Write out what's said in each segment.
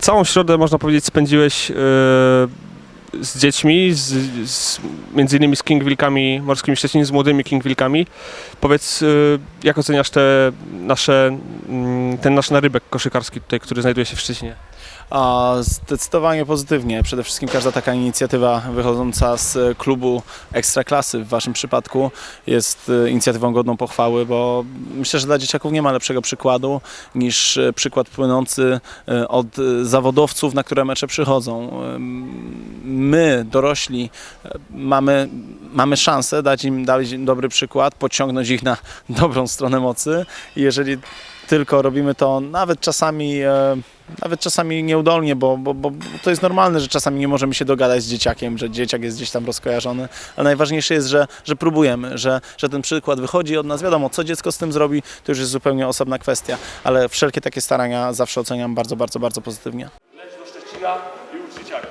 Całą środę, można powiedzieć, spędziłeś e, z dziećmi, z, z, między innymi z King Wilkami Morskimi Szczecin, z młodymi King Wilkami. Powiedz, e, jak oceniasz te nasze, mm, ten nasz narybek koszykarski tutaj, który znajduje się w Szczecinie? Zdecydowanie pozytywnie. Przede wszystkim każda taka inicjatywa wychodząca z klubu Ekstraklasy w Waszym przypadku jest e, inicjatywą godną pochwały, bo myślę, że dla dzieciaków nie ma lepszego przykładu niż e, przykład płynący e, od zawodowców, na które mecze przychodzą. My, dorośli, mamy, mamy szansę dać im, dać dobry przykład, podciągnąć ich na dobrą stronę mocy jeżeli tylko robimy to nawet czasami, e, nawet czasami nieudolnie, bo, bo, bo to jest normalne, że czasami nie możemy się dogadać z dzieciakiem, że dzieciak jest gdzieś tam rozkojarzony, ale najważniejsze jest, że, że próbujemy, że, że ten przykład wychodzi od nas. Wiadomo, co dziecko z tym zrobi, to już jest zupełnie osobna kwestia, ale wszelkie takie starania zawsze oceniam bardzo, bardzo, bardzo pozytywnie. leć do Szczecina i ucz dzieciaki.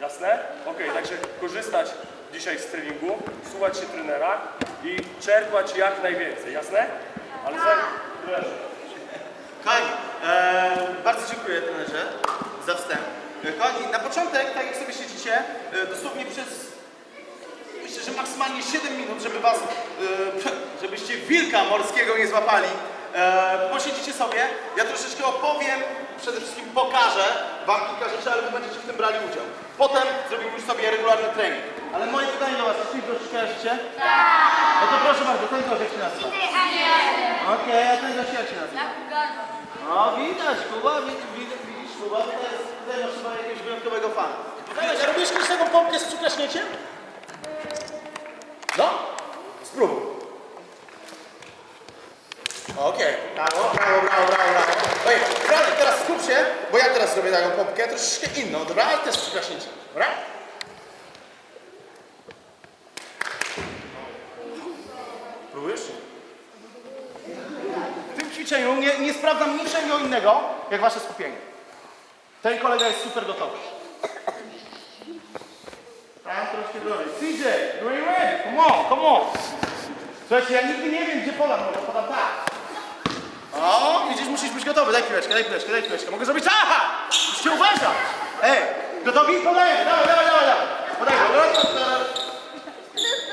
Jasne? Okej, także korzystać dzisiaj z treningu, słuchać się trenera i czerpać jak najwięcej, jasne? Ale. Kochani, e, bardzo dziękuję trenerze za wstęp. E, Kochani, na początek, tak jak sobie siedzicie, e, dosłownie przez myślę, że maksymalnie 7 minut, żeby was, e, żebyście wilka morskiego nie złapali, posiedzicie sobie, ja troszeczkę opowiem, przede wszystkim pokażę wam kilka rzeczy, ale wy będziecie w tym brali udział. Potem zrobimy już sobie regularny trening. Ale moje pytanie do was, czy gość kojarzycie? Tak! No to proszę bardzo, ten gość jak się nazywa? Okej, a ten gość jak się nazywa? No widać, Kuba, widzisz, Kuba, tutaj, jest, tutaj masz chyba jakiegoś wyjątkowego fana. Dawaj, robisz kiedyś taką pompkę z przyklaśnięciem? No, spróbuj. Okej, brawo, brawo, brawo, brawo, brawo. Oj, Franek, teraz skup się, bo ja teraz zrobię taką pompkę, troszeczkę inną, dobra? Ale też z przyklaśnięciem, dobra? Próbujesz? W tym ćwiczeniu nie, nie sprawdzam niczego innego, jak wasze skupienie. Ten kolega jest super gotowy. Tam troszkę dalej. CJ, you ready? Come on, come on. Słuchajcie, ja nigdy nie wiem, gdzie podam, bo podam tak. O, widzisz, musisz być gotowy. Daj chwileczkę, daj chwileczkę, daj chwileczkę. Mogę zrobić aha! Musicie uważać. Ej, gotowi? Podajemy, dawaj, dawaj, dawaj, dawaj. Podajemy.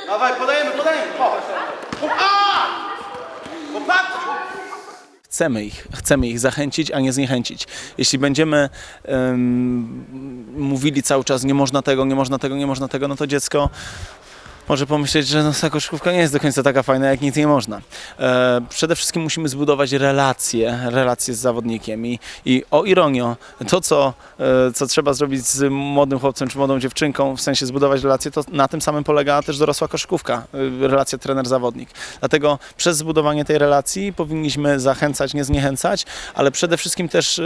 Dawaj, podajemy, podajemy. O, a! Chcemy ich, chcemy ich zachęcić, a nie zniechęcić. Jeśli będziemy em, mówili cały czas nie można tego, nie można tego, nie można tego, no to dziecko może pomyśleć, że no, ta koszykówka nie jest do końca taka fajna, jak nic nie można. E, przede wszystkim musimy zbudować relacje, relacje z zawodnikiem i, i o ironio, to co, e, co trzeba zrobić z młodym chłopcem czy młodą dziewczynką, w sensie zbudować relacje, to na tym samym polega też dorosła koszykówka, e, relacja trener-zawodnik. Dlatego przez zbudowanie tej relacji powinniśmy zachęcać, nie zniechęcać, ale przede wszystkim też e,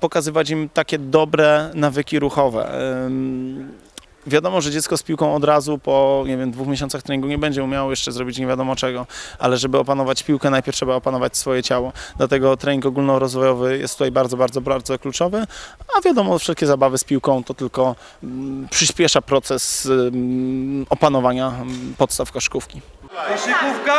pokazywać im takie dobre nawyki ruchowe. E, Wiadomo, że dziecko z piłką od razu po nie wiem, dwóch miesiącach treningu nie będzie umiało jeszcze zrobić nie wiadomo czego, ale żeby opanować piłkę, najpierw trzeba opanować swoje ciało. Dlatego trening ogólnorozwojowy jest tutaj bardzo, bardzo, bardzo kluczowy, a wiadomo, wszelkie zabawy z piłką to tylko mm, przyspiesza proces mm, opanowania mm, podstaw koszykówki. Koszykówka?